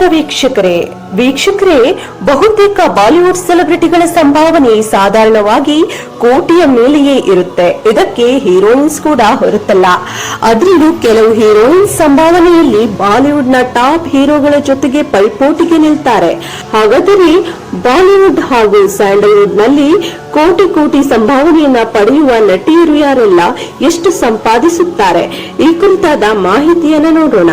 ನಮಸ್ಕಾರ ವೀಕ್ಷಕರೇ. ವೀಕ್ಷಕರೇ, ಬಹುತೇಕ ಬಾಲಿವುಡ್ ಸೆಲೆಬ್ರಿಟಿಗಳ ಸಂಭಾವನೆ ಸಾಧಾರಣವಾಗಿ ಕೋಟಿಯ ಮೇಲೆಯೇ ಇರುತ್ತೆ. ಇದಕ್ಕೆ ಹೀರೋಯಿನ್ಸ್ ಕೂಡ ಹೊರತಲ್ಲ. ಅದರಲ್ಲೂ ಕೆಲವು ಹೀರೋಯಿನ್ಸ್ ಸಂಭಾವನೆಯಲ್ಲಿ ಬಾಲಿವುಡ್ನ ಟಾಪ್ ಹೀರೋಗಳ ಜೊತೆಗೆ ಪೈಪೋಟಿಗೆ ನಿಲ್ತಾರೆ. ಹಾಗಾದರೆ ಬಾಲಿವುಡ್ ಹಾಗೂ ಸ್ಯಾಂಡಲ್ವುಡ್ನಲ್ಲಿ ಕೋಟಿ ಕೋಟಿ ಸಂಭಾವನೆಯನ್ನ ಪಡೆಯುವ ನಟಿಯರು ಯಾರೆಲ್ಲ ಎಷ್ಟು ಸಂಪಾದಿಸುತ್ತಾರೆ? ಈ ಕುರಿತಾದ ಮಾಹಿತಿಯನ್ನ ನೋಡೋಣ.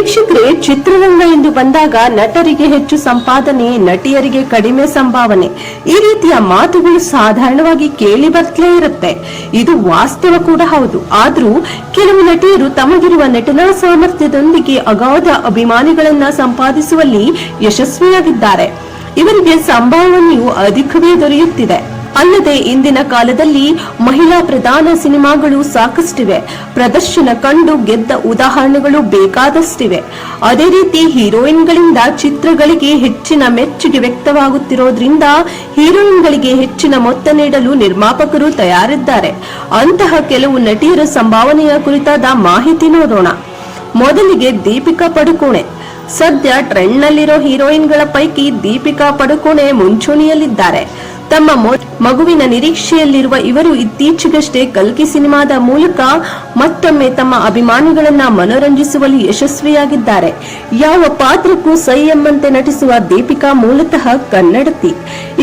ವೀಕ್ಷಕರೇ, ಚಿತ್ರರಂಗ ಎಂದು ಬಂದಾಗ ನಟರಿಗೆ ಹೆಚ್ಚು ಸಂಪಾದನೆ ನಟಿಯರಿಗೆ ಕಡಿಮೆ ಸಂಭಾವನೆ. ಈ ರೀತಿಯ ಮಾತುಗಳು ಸಾಧಾರಣವಾಗಿ ಕೇಳಿ ಬರ್ತಲೇ ಇರುತ್ತೆ. ಇದು ವಾಸ್ತವ ಕೂಡ ಹೌದು. ಆದ್ರೂ ಕೆಲವು ನಟಿಯರು ತಮಗಿರುವ ನಟನಾ ಸಾಮರ್ಥ್ಯದೊಂದಿಗೆ ಅಗಾಧ ಅಭಿಮಾನಿಗಳನ್ನ ಸಂಪಾದಿಸುವಲ್ಲಿ ಯಶಸ್ವಿಯಾಗಿದ್ದಾರೆ. ಇವರಿಗೆ ಸಂಭಾವನೆಯು ಅಧಿಕವೇ ದೊರೆಯುತ್ತಿದೆ. ಅಲ್ಲದೆ ಇಂದಿನ ಕಾಲದಲ್ಲಿ ಮಹಿಳಾ ಪ್ರಧಾನ ಸಿನಿಮಾಗಳು ಸಾಕಷ್ಟಿವೆ. ಪ್ರದರ್ಶನ ಕಂಡು ಗೆದ್ದ ಉದಾಹರಣೆಗಳು ಬೇಕಾದಷ್ಟಿವೆ. ಅದೇ ರೀತಿ ಹೀರೋಯಿನ್ಗಳಿಂದ ಚಿತ್ರಗಳಿಗೆ ಹೆಚ್ಚಿನ ಮೆಚ್ಚುಗೆ ವ್ಯಕ್ತವಾಗುತ್ತಿರೋದ್ರಿಂದ ಹೀರೋಯಿನ್ಗಳಿಗೆ ಹೆಚ್ಚಿನ ಮೊತ್ತ ನೀಡಲು ನಿರ್ಮಾಪಕರು ತಯಾರಿದ್ದಾರೆ. ಅಂತಹ ಕೆಲವು ನಟಿಯರ ಸಂಭಾವನೆಯ ಕುರಿತಾದ ಮಾಹಿತಿ ನೋಡೋಣ. ಮೊದಲಿಗೆ ದೀಪಿಕಾ ಪಡುಕೋಣೆ. ಸದ್ಯ ಟ್ರೆಂಡ್ ನಲ್ಲಿರೋ ಹೀರೋಯಿನ್ಗಳ ಪೈಕಿ ದೀಪಿಕಾ ಪಡುಕೋಣೆ ಮುಂಚೂಣಿಯಲ್ಲಿದ್ದಾರೆ. ತಮ್ಮ ಮಗುವಿನ ನಿರೀಕ್ಷೆಯಲ್ಲಿರುವ ಇವರು ಇತ್ತೀಚೆಗಷ್ಟೇ ಕಲ್ಕಿ ಸಿನಿಮಾದ ಮೂಲಕ ಮತ್ತೊಮ್ಮೆ ತಮ್ಮ ಅಭಿಮಾನಿಗಳನ್ನ ಮನೋರಂಜಿಸುವಲ್ಲಿ ಯಶಸ್ವಿಯಾಗಿದ್ದಾರೆ. ಯಾವ ಪಾತ್ರಕ್ಕೂ ಸೈ ಎಂಬಂತೆ ನಟಿಸುವ ದೀಪಿಕಾ ಮೂಲತಃ ಕನ್ನಡತಿ.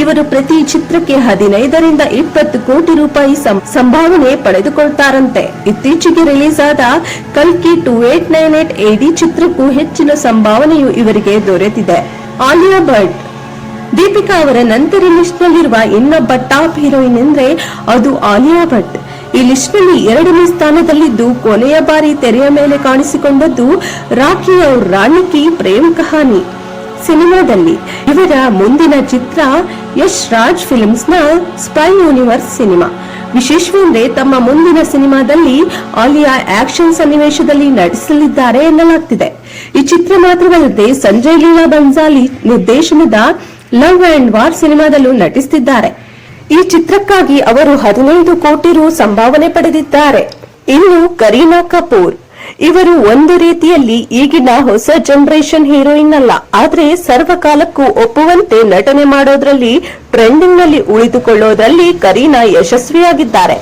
ಇವರು ಪ್ರತಿ ಚಿತ್ರಕ್ಕೆ ಹದಿನೈದರಿಂದ ಇಪ್ಪತ್ತು ಕೋಟಿ ರೂಪಾಯಿ ಸಂಭಾವನೆ ಪಡೆದುಕೊಳ್ತಾರಂತೆ. ಇತ್ತೀಚೆಗೆ ರಿಲೀಸ್ ಆದ ಕಲ್ಕಿ ಟು ಏಟ್ ನೈನ್ ಏಟ್ ಎಡಿ ಚಿತ್ರಕ್ಕೂ ಹೆಚ್ಚಿನ ಸಂಭಾವನೆಯು ಇವರಿಗೆ ದೊರೆತಿದೆ. ಆಲಿಯಾ ಭಟ್ ದೀಪಿಕಾ ಅವರ ನಂತರ ಲಿಸ್ಟ್ ನಲ್ಲಿರುವ ಇನ್ನೊಬ್ಬ ಟಾಪ್ ಹೀರೋಯಿನ್ ಎಂದ್ರೆ ಅದು ಆಲಿಯಾ ಭಟ್. ಈ ಲಿಸ್ಟ್ನಲ್ಲಿ ಎರಡನೇ ಸ್ಥಾನದಲ್ಲಿದ್ದು ಕೊನೆಯ ಬಾರಿ ತೆರೆಯ ಮೇಲೆ ಕಾಣಿಸಿಕೊಂಡದ್ದು ರಾಖಿ ಅವ್ರ ರಾಣಿ ಕಿ ಪ್ರೇಮ್ ಕಹಾನಿ. ಸಿನಿಮಾದಲ್ಲಿ ಇವರ ಮುಂದಿನ ಚಿತ್ರ ಯಶ್ ರಾಜ್ ಫಿಲ್ಮ್ಸ್ನ ಸ್ಪೈ ಯೂನಿವರ್ಸ್ ಸಿನಿಮಾ ವಿಶೇಷವೆಂದ್ರೆ ತಮ್ಮ ಮುಂದಿನ ಸಿನಿಮಾದಲ್ಲಿ ಆಲಿಯಾ ಆಕ್ಷನ್ ಸನ್ನಿವೇಶದಲ್ಲಿ ನಟಿಸಲಿದ್ದಾರೆ ಎನ್ನಲಾಗ್ತಿದೆ. ಈ ಚಿತ್ರ ಮಾತ್ರವಲ್ಲದೆ ಸಂಜಯ್ ಲೀಲಾ ಬನ್ಸಾಲಿ ನಿರ್ದೇಶನದ ಲವ್ ಅಂಡ್ ವಾರ್ ಸಿನಿಮಾದಲ್ಲೂ ನಟಿಸುತ್ತಿದ್ದಾರೆ ಈ ಚಿತ್ರಕ್ಕಾಗಿ ಅವರು ಹದಿನೈದು ಕೋಟಿ ರು ಸಂಭಾವನೆ ಪಡೆದಿದ್ದಾರೆ. ಇನ್ನು ಕರೀನಾ ಕಪೂರ್. ಇವರು ಒಂದು ರೀತಿಯಲ್ಲಿ ಈಗಿನ ಹೊಸ ಜನರೇಷನ್ ಹೀರೋಯಿನ್ ಅಲ್ಲ. ಆದ್ರೆ ಸರ್ವಕಾಲಕ್ಕೂ ಒಪ್ಪುವಂತೆ ನಟನೆ ಮಾಡೋದ್ರಲ್ಲಿ ಟ್ರೆಂಡಿಂಗ್ನಲ್ಲಿ ಉಳಿದುಕೊಳ್ಳೋದ್ರಲ್ಲಿ ಕರೀನಾ ಯಶಸ್ವಿಯಾಗಿದ್ದಾರೆ.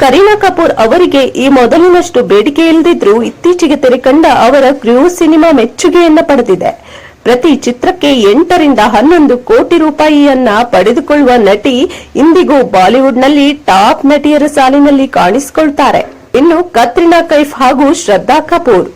ಕರೀನಾ ಕಪೂರ್ ಅವರಿಗೆ ಈ ಮೊದಲಿನಷ್ಟು ಬೇಡಿಕೆ ಇಲ್ಲದಿದ್ರೂ ಇತ್ತೀಚೆಗೆ ತೆರೆಕಂಡ ಅವರ ಕ್ರೂ ಸಿನಿಮಾ ಮೆಚ್ಚುಗೆಯನ್ನ ಪಡೆದಿದೆ. ಪ್ರತಿ ಚಿತ್ರಕ್ಕೆ ಎಂಟರಿಂದ ಹನ್ನೊಂದು ಕೋಟಿ ರೂಪಾಯಿಯನ್ನ ಪಡೆದುಕೊಳ್ಳುವ ನಟಿ ಇಂದಿಗೂ ಬಾಲಿವುಡ್ನಲ್ಲಿ ಟಾಪ್ ನಟಿಯರ ಸಾಲಿನಲ್ಲಿ ಕಾಣಿಸಿಕೊಳ್ತಾರೆ. ಇನ್ನು ಕತ್ರಿನಾ ಕೈಫ್ ಹಾಗೂ ಶ್ರದ್ಧಾ ಕಪೂರ್.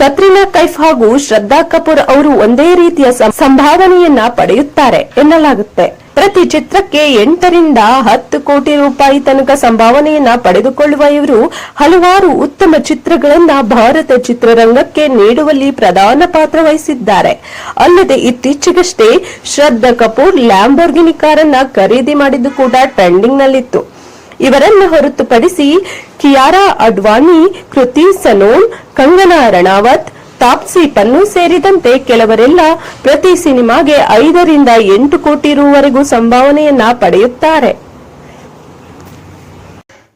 ಕತ್ರಿನಾ ಕೈಫ್ ಹಾಗೂ ಶ್ರದ್ಧಾ ಕಪೂರ್ ಅವರು ಒಂದೇ ರೀತಿಯ ಸಂಭಾವನೆಯನ್ನ ಪಡೆಯುತ್ತಾರೆ ಎನ್ನಲಾಗುತ್ತೆ. ಪ್ರತಿ ಚಿತ್ರಕ್ಕೆ ಎಂಟರಿಂದ ಹತ್ತು ಕೋಟಿ ರೂಪಾಯಿ ತನಕ ಸಂಭಾವನೆಯನ್ನ ಪಡೆದುಕೊಳ್ಳುವ ಇವರು ಹಲವಾರು ಉತ್ತಮ ಚಿತ್ರಗಳನ್ನ ಭಾರತ ಚಿತ್ರರಂಗಕ್ಕೆ ನೀಡುವಲ್ಲಿ ಪ್ರಧಾನ ಪಾತ್ರ ವಹಿಸಿದ್ದಾರೆ. ಅಲ್ಲದೆ ಇತ್ತೀಚೆಗಷ್ಟೇ ಶ್ರದ್ಧಾ ಕಪೂರ್ ಲ್ಯಾಂಬೋರ್ಗಿನಿ ಕಾರನ್ನ ಖರೀದಿ ಮಾಡಿದ್ದು ಕೂಡ ಟ್ರೆಂಡಿಂಗ್ ನಲ್ಲಿತ್ತು ಇವರನ್ನು ಹೊರತುಪಡಿಸಿ ಕಿಯಾರಾ ಅಡ್ವಾಣಿ, ಕೃತಿ ಸನೋನ್, ಕಂಗನಾ ರಣಾವತ್, ತಾಪ್ಸಿ ಪನ್ನು ಸೇರಿದಂತೆ ಕೆಲವರೆಲ್ಲ ಪ್ರತಿ ಸಿನಿಮಾಗೆ ಐದರಿಂದ ಎಂಟು ಕೋಟಿ ರೂವರೆಗೂ ಸಂಭಾವನೆಯನ್ನ ಪಡೆಯುತ್ತಾರೆ.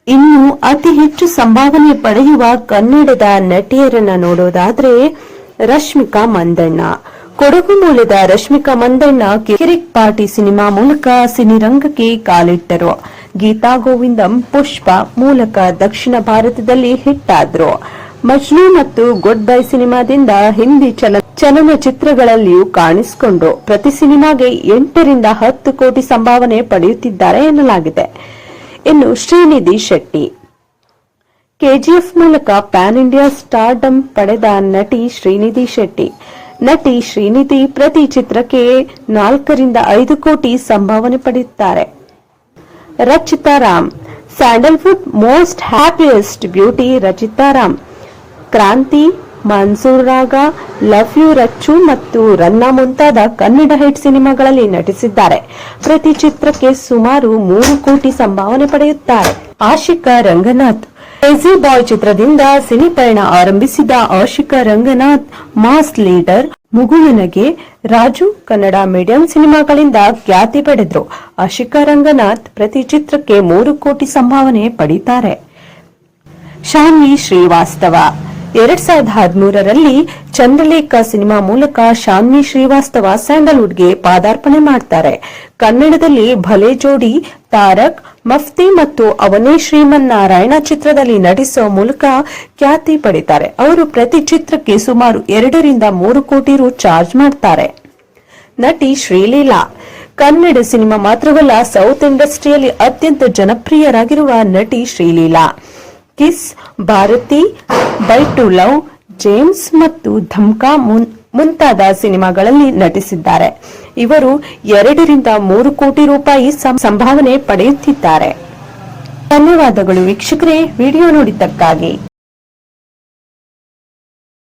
ಇನ್ನು ಅತಿ ಹೆಚ್ಚು ಸಂಭಾವನೆ ಪಡೆಯುವ ಕನ್ನಡದ ನಟಿಯರನ್ನ ನೋಡೋದಾದ್ರೆ ರಶ್ಮಿಕಾ ಮಂದಣ್ಣ. ಕೊಡಗು ಮೂಲದ ರಶ್ಮಿಕಾ ಮಂದಣ್ಣ ಕಿರಿಕ್ ಪಾರ್ಟಿ ಸಿನಿಮಾ ಮೂಲಕ ಸಿನಿರಂಗಕ್ಕೆ ಕಾಲಿಟ್ಟರು. ಗೀತಾ ಗೋವಿಂದಂ ಪುಷ್ಪ ಮೂಲಕ ದಕ್ಷಿಣ ಭಾರತದಲ್ಲಿ ಹಿಟ್ ಆದ್ರು ಮಜ್ನು ಮತ್ತು ಗುಡ್ ಬೈ ಸಿನಿಮಾದಿಂದ ಹಿಂದಿ ಚಲ ಚಲನಚಿತ್ರಗಳಲ್ಲಿಯೂ ಕಾಣಿಸಿಕೊಂಡು ಪ್ರತಿ ಸಿನಿಮಾಗೆ ಎಂಟರಿಂದ ಹತ್ತು ಕೋಟಿ ಸಂಭಾವನೆ ಪಡೆಯುತ್ತಿದ್ದಾರೆ ಎನ್ನಲಾಗಿದೆ. ಇನ್ನು ಶ್ರೀನಿಧಿ ಶೆಟ್ಟಿ. ಕೆಜಿಎಫ್ ಮೂಲಕ ಪ್ಯಾನ್ ಇಂಡಿಯಾ ಸ್ಟಾರ್ಡಮ್ ಪಡೆದ ನಟಿ ಶ್ರೀನಿಧಿ ಶೆಟ್ಟಿ. ನಟಿ ಶ್ರೀನಿಧಿ ಪ್ರತಿ ಚಿತ್ರಕ್ಕೆ ನಾಲ್ಕರಿಂದ ಐದು ಕೋಟಿ ಸಂಭಾವನೆ ಪಡೆಯುತ್ತಾರೆ. Rachita Ram. Sandalwood most happiest beauty Rachita Ram. Kranti, Mansoor Raga, love you Rachchu ಮತ್ತು ರನ್ನ ಮುಂತಾದ ಕನ್ನಡ ಹಿಟ್ ಸಿನಿಮಾಗಳಲ್ಲಿ ನಟಿಸಿದ್ದಾರೆ. ಪ್ರತಿ ಚಿತ್ರಕ್ಕೆ ಸುಮಾರು ಮೂರು ಕೋಟಿ ಸಂಭಾವನೆ ಪಡೆಯುತ್ತಾರೆ. ಆಶಿಕಾ ರಂಗನಾಥ್. ಕ್ರೇಜಿ ಬಾಯ್ ಚಿತ್ರದಿಂದ ಸಿನಿಪಯಣ ಆರಂಭಿಸಿದ Ashika Ranganath mass leader Mugulunage Raju Kannada medium ಸಿನಿಮಾಗಳಿಂದ ಖ್ಯಾತಿ ಪಡೆದ್ರು. ಅಶಿಕಾ ರಂಗನಾಥ್ ಪ್ರತಿ ಚಿತ್ರಕ್ಕೆ ಮೂರು ಕೋಟಿ ಸಂಭಾವನೆ ಪಡೀತಾರೆ. ಶಾನ್ವಿ ಶ್ರೀವಾಸ್ತವ. ಎರಡ್ ಸಾವಿರದ ಹದಿಮೂರರಲ್ಲಿ ಚಂದ್ರಲೇಖ ಸಿನಿಮಾ ಮೂಲಕ ಶಾನ್ವಿ ಶ್ರೀವಾಸ್ತವ ಸ್ಯಾಂಡಲ್ವುಡ್ಗೆ ಪಾದಾರ್ಪಣೆ ಮಾಡ್ತಾರೆ. ಕನ್ನಡದಲ್ಲಿ ಭಲೆ ಜೋಡಿ ತಾರಕ್ ಮಫ್ತಿ ಮತ್ತು ಅವನೇ ಶ್ರೀಮನ್ನಾರಾಯಣ ಚಿತ್ರದಲ್ಲಿ ನಟಿಸುವ ಮೂಲಕ ಖ್ಯಾತಿ ಪಡಿತಾರೆ ಅವರು ಪ್ರತಿ ಚಿತ್ರಕ್ಕೆ ಸುಮಾರು ಎರಡರಿಂದ ಮೂರು ಕೋಟಿ ರು ಚಾರ್ಜ್ ಮಾಡ್ತಾರೆ. ನಟಿ ಶ್ರೀಲೀಲಾ, ಕನ್ನಡ ಸಿನಿಮಾ ಮಾತ್ರವಲ್ಲ, ಸೌತ್ ಇಂಡಸ್ಟ್ರಿಯಲ್ಲಿ ಅತ್ಯಂತ ಜನಪ್ರಿಯರಾಗಿರುವ ನಟಿ Sreeleela, kiss, Bharathi, bye two love, James ಮತ್ತು ಧಮ್ಕಾ ಮುಂತಾದ ಸಿನಿಮಾಗಳಲ್ಲಿ ನಟಿಸಿದ್ದಾರೆ. ಇವರು ಎರಡರಿಂದ ಮೂರು ಕೋಟಿ ರೂಪಾಯಿ ಸಂಭಾವನೆ ಪಡೆಯುತ್ತಿದ್ದಾರೆ. ಧನ್ಯವಾದಗಳು ವೀಕ್ಷಕರೇ ವಿಡಿಯೋ ನೋಡಿದ್ದಕ್ಕಾಗಿ.